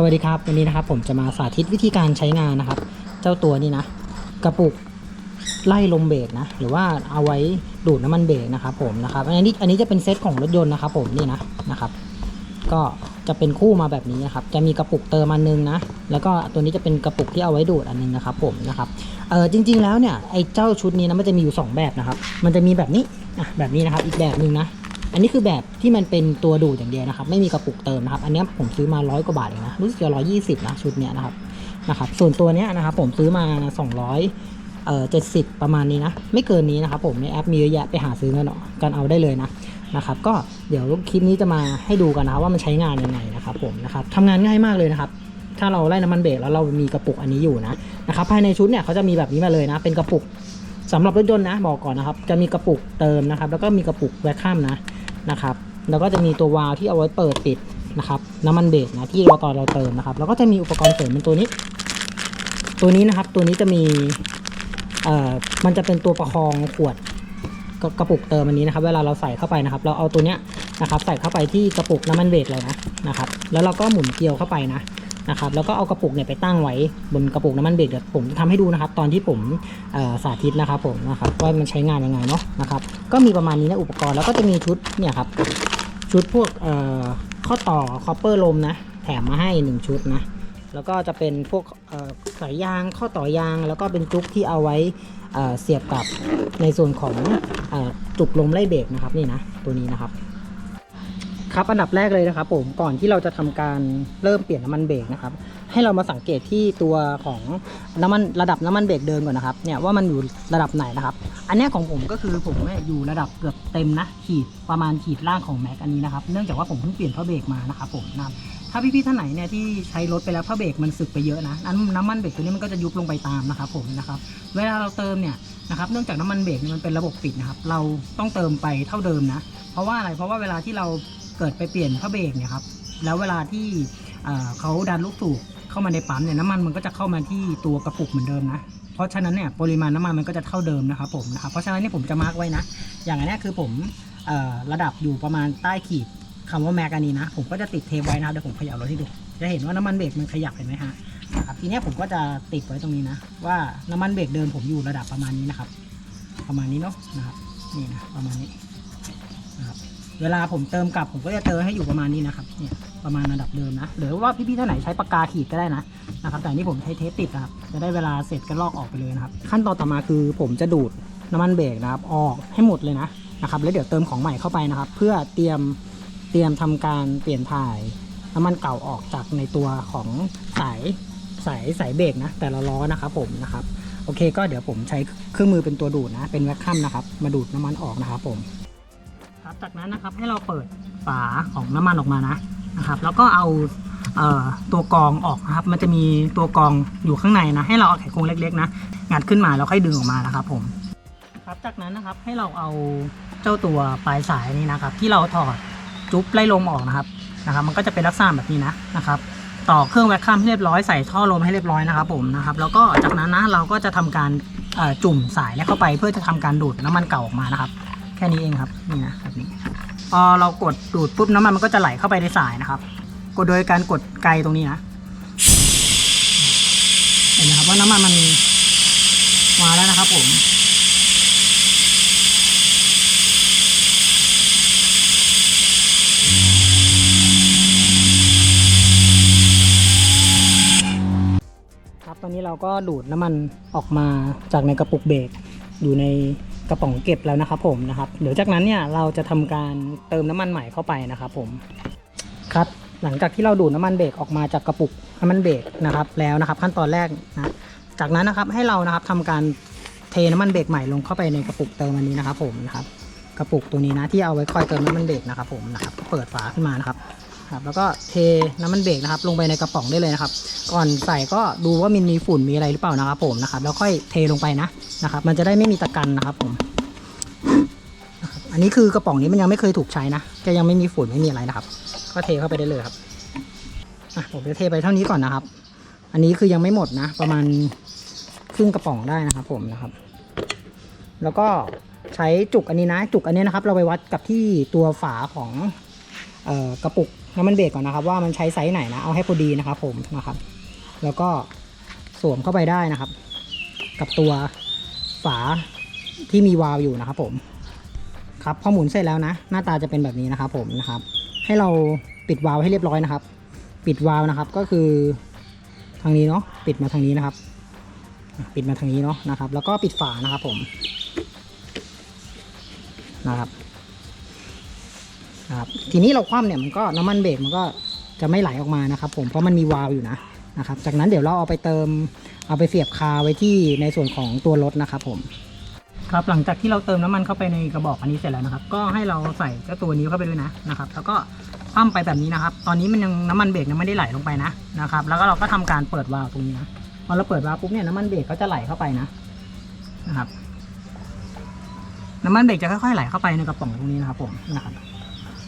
สวัสดีครับวันนี้นะครับผมจะมาสาธิตวิธีการใช้งานนะครับ เจ้าตัวนี้นะ กระปุกไล่ลมเบรกนะ หรือว่าเอาไว้ดูดน้ำมันเบรกนะครับผมนะครับอันนี้อันนี้จะเป็นเซตของรถยนต์นะครับผมนี่นะนะครับ ก็จะเป็นคู่มาแบบนี้นะครับ จะมีกระปุกเติมอันนึงนะ แล้วก็ตัวนี้จะเป็นกระปุกที่เอาไว้ดูดอันนึงนะครับผมนะครับเออจริง ๆ แล้วเนี่ยไอ้เจ้าชุดนี้นะมันจะมีอยู่ 2 แบบนะครับ มันจะมีแบบนี้อะแบบนี้นะครับอีกแบบหนึ่งนะ อันนี้คือแบบที่มันเป็นตัวดูดอย่างเดียวนะครับ ไม่มีกระปุกเติมนะครับ อันนี้ผมซื้อมาร้อยกว่าบาทเองนะ รู้สึกจะร้อยยี่สิบนะชุดเนี้ยนะครับ นะครับ ส่วนตัวเนี้ยนะครับ ผมซื้อมาสองร้อยเอ่อเจ็ดสิบประมาณนี้นะ ไม่เกินนี้นะครับ ผมในแอปมีเยอะแยะไปหาซื้อกันเนาะกันเอาได้เลยนะนะครับ ก็เดี๋ยวคลิปนี้จะมาให้ดูกันนะว่ามันใช้งานยังไงนะครับ ผมนะครับทำงานง่ายมากเลยนะครับถ้าเราไล่น้ำมันเบรกแล้วเรามีกระปุกอันนี้อยู่นะนะครับภายในชุดเนี่ยเขาจะมีแบบนี้มาเลยนะ เป็นกระปุกสำหรับรถยนต์นะบอกก่อนนะครับ จะมีกระปุกเติมนะครับ แล้วก็มีกระปุกแวคคัมนะ นะครับ แล้วก็จะมีตัววาล์วที่เอาไว้เปิดปิดนะครับน้ำมันเบรกนะที่เราตอนเราเติมนะครับ แล้วก็จะมีอุปกรณ์เสริมเป็นตัวนี้ ตัวนี้นะครับตัวนี้จะมีเอ่อมันจะเป็นตัวประคองขวดกระกระปุกเติมอันนี้นะครับ เวลาเราใส่เข้าไปนะครับ เราเอาตัวเนี้ยนะครับ ใส่เข้าไปที่กระปุกน้ำมันเบรกเลยนะนะครับ แล้วเราก็หมุนเกลียวเข้าไปนะ นะครับแล้วก็เอากระปุกเนี่ยไปตั้งไว้บนกระปุกน้ำมันเบรกเดี๋ยวผมจะทำให้ดูนะครับ ตอนที่ผมสาธิตนะครับผมนะครับว่ามันใช้งานยังไงเนาะนะครับก็มีประมาณนี้นะอุปกรณ์แล้วก็จะมีชุดเนี่ยครับชุดพวกข้อต่อคอปเปอร์ลมนะแถมมาให้หนึ่งชุดนะแล้วก็จะเป็นพวกสายยางข้อต่อยาง แล้วก็เป็นจุกที่เอาไว้เสียบกับในส่วนของอจุกลมไล่เบรกนะครับนี่นะตัวนี้นะครับ ครับอันดับแรกเลยนะครับผมก่อนที่เราจะทำการเริ่มเปลี่ยนน้ำมันเบรกนะครับให้เรามาสังเกตที่ตัวของน้ำมันระดับน้ำมันเบรกเดิมก่อนนะครับเนี่ยว่ามันอยู่ระดับไหนนะครับ อันนี้ของผมก็คือผมอยู่ระดับเกือบเต็มนะขีดประมาณขีดล่างของแม็กอันนี้นะครับเนื่องจากว่าผมเพิ่งเปลี่ยนผ้าเบรกมานะครับผมนะถ้าพี่ๆท่านไหนเนี่ยที่ใช้รถไปแล้วผ้าเบรกมันสึกไปเยอะนะนั้นน้ำมันเบรกตัวนี้มันก็จะยุบลงไปตามนะครับผมนะครับเวลาเราเติมเนี่ยนะครับเนื่องจากน้ำมันเบรกมันเป็นระบบปิดนะครับเราต้องเติมไปเท่าเดิมนะเพราะว่าอะไรเพราะว่าเวลาที่เรา เกิดไปเปลี่ยนผ้าเบรกเนี่ยครับแล้วเวลาที่เขาดันลูกสูบเข้ามาในปั๊มเนี่ยน้ำมันมันก็จะเข้ามาที่ตัวกระปุกเหมือนเดิมนะเพราะฉะนั้นเนี่ยปริมาณน้ำมันมันก็จะเท่าเดิมนะครับผมนะครับเพราะฉะนั้นนี่ผมจะมาร์กไว้นะ อย่างอันนี้คือผมระดับอยู่ประมาณใต้ขีดคำว่าแม็กอันนี้นะ ผมก็จะติดเทปไว้นะครับเดี๋ยวผมขยับรถให้ดูจะเห็นว่าน้ำมันเบรกมันขยับเห็นไหมฮะครับทีนี้ผมก็จะติดไว้ตรงนี้นะ ว่าน้ำมันเบรกเดิมผมอยู่ระดับประมาณนี้นะครับ ประมาณนี้เนาะนะครับนี่นะประมาณนี้นะครับ เวลาผมเติมกลับผมก็จะเติมให้อยู่ประมาณนี้นะครับเนี่ยประมาณระดับเดิมนะหรือว่าพี่ๆท่านไหนใช้ปากกาขีดก็ได้นะนะครับแต่นี่ผมใช้เทปติดนะครับจะได้เวลาเสร็จก็ลอกออกไปเลยนะครับ ขั้นตอนต่อมาคือผมจะดูดน้ำมันเบรกนะครับออกให้หมดเลยนะนะครับแล้วเดี๋ยวเติมของใหม่เข้าไปนะครับ เพื่อเตรียมเตรียมทำการเปลี่ยนถ่ายน้ำมันเก่าออกจากในตัวของสายสายสายเบรกนะ แต่ละล้อนะครับผมนะครับโอเค ก็เดี๋ยวผมใช้เครื่องมือเป็นตัวดูดนะเป็นแวคคัมนะครับมาดูดน้ำมันออกนะครับผม ครับ จากนั้นนะครับให้เราเปิดฝาของน้ำมันออกมานะนะครับ แล้วก็เอาเออตัวกรองออกนะครับ มันจะมีตัวกรองอยู่ข้างในนะ ให้เราเอาไขควงเล็กๆนะงัดขึ้นมาแล้วค่อยดึงออกมานะครับผมครับจากนั้นนะครับให้เราเอาเจ้าตัวปลายสายนี้นะครับ ที่เราถอดจุ๊บไล่ลมออกนะครับนะครับ มันก็จะเป็นลักษณะแบบนี้นะนะครับต่อเครื่องแวคคัมให้เรียบร้อยใส่ท่อลมให้เรียบร้อยนะครับผมนะครับแล้วก็จากนั้นนะเราก็จะทำการจุ่มสายเนี่ยเข้าไปเพื่อจะทำการดูดน้ำมันเก่าออกมานะครับ แค่นี้เองครับนี่นะแบบนี้พอเรากดดูดปุ๊บน้ำมันมันก็จะไหลเข้าไปในสายนะครับ กดโดยการกดไกลตรงนี้นะเห็นไหมครับว่าน้ำมันมันมาแล้วนะครับ ผมครับตอนนี้เราก็ดูดน้ำมันออกมาจากในกระปุกเบรกอยู่ใน กระป๋องเก็บแล้วนะครับผมนะครับเดี๋ยวจากนั้นเนี่ยเราจะทำการเติมน้ำมันใหม่เข้าไปนะครับผมครับหลังจากที่เราดูดน้ำมันเบรกออกมาจากกระปุกน้ำมันเบรกนะครับแล้วนะครับ ขั้นตอนแรกนะจากนั้นนะครับให้เรานะครับทำการเทน้ำมันเบรกใหม่ลงเข้าไปในกระปุกเติมอันนี้นะครับผมนะครับกระปุกตัวนี้นะที่เอาไว้คอยเติมน้ำมันเบรกนะครับผมนะครับเปิดฝาขึ้นมานะครับ ครับแล้วก็เทน้ำมันเบรกนะครับ ลงไปในกระป๋องได้เลยนะครับ ก่อนใส่ก็ดูว่ามันมีฝุ่นมีอะไรหรือเปล่านะครับ ผมนะครับ แล้วค่อยเทลงไปนะนะครับ มันจะได้ไม่มีตะกันนะครับ ผมอันนี้คือกระป๋องนี้มันยังไม่เคยถูกใช้นะก็ยังไม่มีฝุ่นไม่มีอะไรนะครับ ก็เทเข้าไปได้เลยครับอะผมจะเทไปเท่านี้ก่อนนะครับ อันนี้คือยังไม่หมดนะ ประมาณครึ่งกระป๋องได้นะครับ ผมนะครับ แล้วก็ใช้จุกอันนี้นะ จุกอันนี้นะครับ เราไปวัดกับที่ตัวฝาของออกระปุก น้ำมันเบรกก่อนนะครับ ว่ามันใช้ไซส์ไหนนะเอาให้พอดีนะครับ ผมนะครับ แล้วก็สวมเข้าไปได้นะครับ กับตัวฝาที่มีวาล์วอยู่นะครับ ผมครับพอหมุนเสร็จแล้วนะ หน้าตาจะเป็นแบบนี้นะครับ ผมนะครับ ให้เราปิดวาล์วให้เรียบร้อยนะครับ ปิดวาล์วนะครับก็คือทางนี้เนาะปิดมาทางนี้นะครับ ปิดมาทางนี้เนาะนะครับ แล้วก็ปิดฝานะครับผมนะครับ ครับทีนี้เราคว่ำเนี่ยมันก็น้ำมันเบรกมันก็จะไม่ไหลออกมานะครับ ผมเพราะมันมีวาล์วอยู่นะนะครับ จากนั้นเดี๋ยวเราเอาไปเติมเอาไปเสียบคาไว้ที่ในส่วนของตัวรถนะครับ ผม ครับหลังจากที่เราเติมน้ำมันเข้าไปในกระบอกอันนี้เสร็จแล้วนะครับ ก็ให้เราใส่เจ้าตัวนี้เข้าไปด้วยนะนะครับ แล้วก็คว่ำไปแบบนี้นะครับ ตอนนี้มันยังน้ำมันเบรกยังไม่ได้ไหลลงไปนะนะครับ แล้วก็เราก็ทำการเปิดวาล์วตรงนี้นะพอเราเปิดวาล์วปุ๊บเนี่ยน้ำมันเบรกก็จะไหลเข้าไปนะนะครับน้ำมันเบรกจะค่อยๆไหลเข้าไปในกระป๋องตรงนี้นะครับผมนะครับ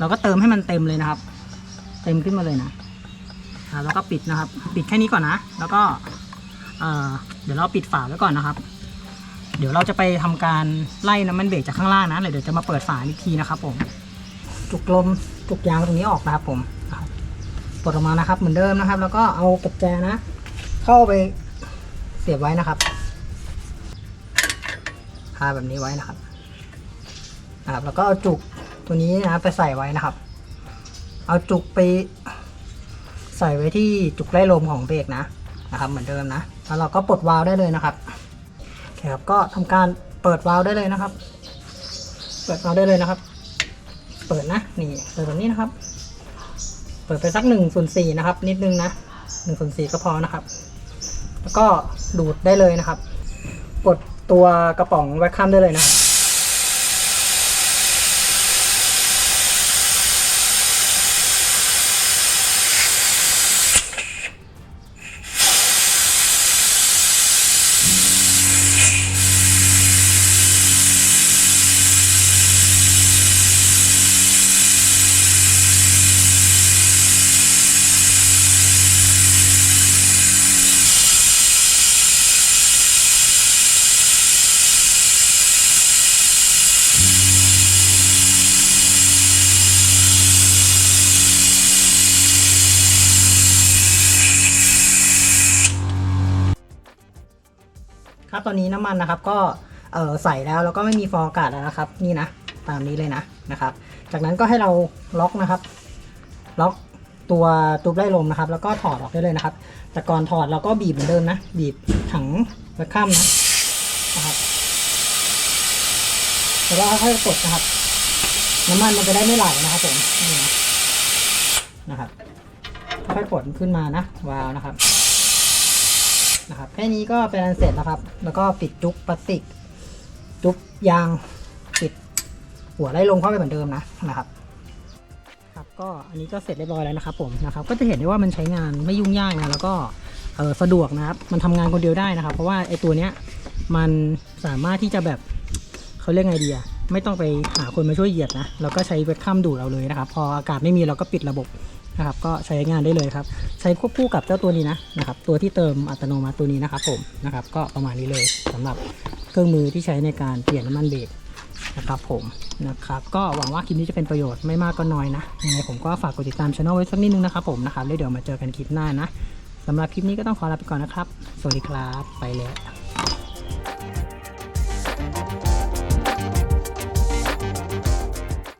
เราก็เติมให้มันเต็มเลยนะครับ เต็มขึ้นมาเลยนะแล้วก็ปิดนะครับ ปิดแค่นี้ก่อนนะ แล้วก็เอเดี๋ยวเราปิดฝาไว้ก่อนนะครับ เดี๋ยวเราจะไปทำการไล่น้ำมันเบรกจากข้างล่างนะเดี๋ยวจะมาเปิดฝาอีกทีนะครับ ผมจุกลมจุกยางตรงนี้ออกนะครับ ผมปลดออกมานะครับ เหมือนเดิมนะครับ แล้วก็เอาปัจแจนะ เข้าไปเสียบไว้นะครับคาแบบนี้ไว้นะครับนะครับ แล้วก็จุก ตัวนี้นะไปใส่ไว้นะครับ เอาจุกไป ใส่ไว้ที่จุกไล่ลมของเบรกนะนะครับ เหมือนเดิมนะแล้วเราก็ปลดวาล์วได้เลยนะครับโอเคครับก็ทำการเปิดวาล์วได้เลยนะครับ เปิดวาล์วได้เลยนะครับ เปิดนะนี่เปิดแบบนี้นะครับ เปิดไปสักหนึ่งส่วนสี่นะครับ นิดนึงนะหนึ่งส่วนสี่ก็พอนะครับ แล้วก็ดูดได้เลยนะครับ กดตัวกระป๋องแวคคัมได้เลยนะครับ ครับตอนนี้น้ำมันนะครับก็เออใส่แล้วแล้วก็ไม่มีฟองอากาศแล้วนะครับ นี่นะตามนี้เลยนะนะครับ จากนั้นก็ให้เราล็อกนะครับ ล็อกตัวตูบไล่ลมนะครับ แล้วก็ถอดออกได้เลยนะครับ แต่ก่อนถอดเราก็บีบเหมือนเดิมนะ บีบถังไว้ข้ามนะนะครับแล้วก็ค่อยๆกดนะครับ น้ำมันมันจะได้ไม่ไหลนะครับผมนี่นะครับค่อยๆกดขึ้นมานะวาวนะครับ นะครับแค่นี้ก็เป็นอันเสร็จแล้วครับ แล้วก็ปิดจุกพลาสติก จุกยางปิดหัวไล่ลงเข้าไปเหมือนเดิมนะนะครับครับก็อันนี้ก็เสร็จเรียบร้อยแล้วนะครับผมนะครับ ก็จะเห็นได้ว่ามันใช้งานไม่ยุ่งยากนะแล้วก็เออสะดวกนะครับ มันทำงานคนเดียวได้นะครับ เพราะว่าไอ้ตัวเนี้ยมันสามารถที่จะแบบเขาเรียกไงดีอะไม่ต้องไปหาคนมาช่วยเหยียดนะ เราก็ใช้เวทคัมดูดเราเลยนะครับ พออากาศไม่มีเราก็ปิดระบบ นะครับ ก็ใช้งานได้เลยครับ ใช้ควบคู่กับเจ้าตัวนี้นะนะครับ ตัวที่เติมอัตโนมัติตัวนี้นะครับผมนะครับ ก็ประมาณนี้เลยสำหรับเครื่องมือที่ใช้ในการเปลี่ยนน้ำมันเบรกนะครับผมนะครับก็หวังว่าคลิปนี้จะเป็นประโยชน์ไม่มากก็น้อยนะยังไงผมก็ฝากกดติดตามช่องไว้สักนิดนึงนะครับผมนะครับแล้วเดี๋ยวมาเจอกันคลิปหน้านะสำหรับคลิปนี้ก็ต้องขอลาไปก่อนนะครับ สวัสดีครับ ไปแล้ว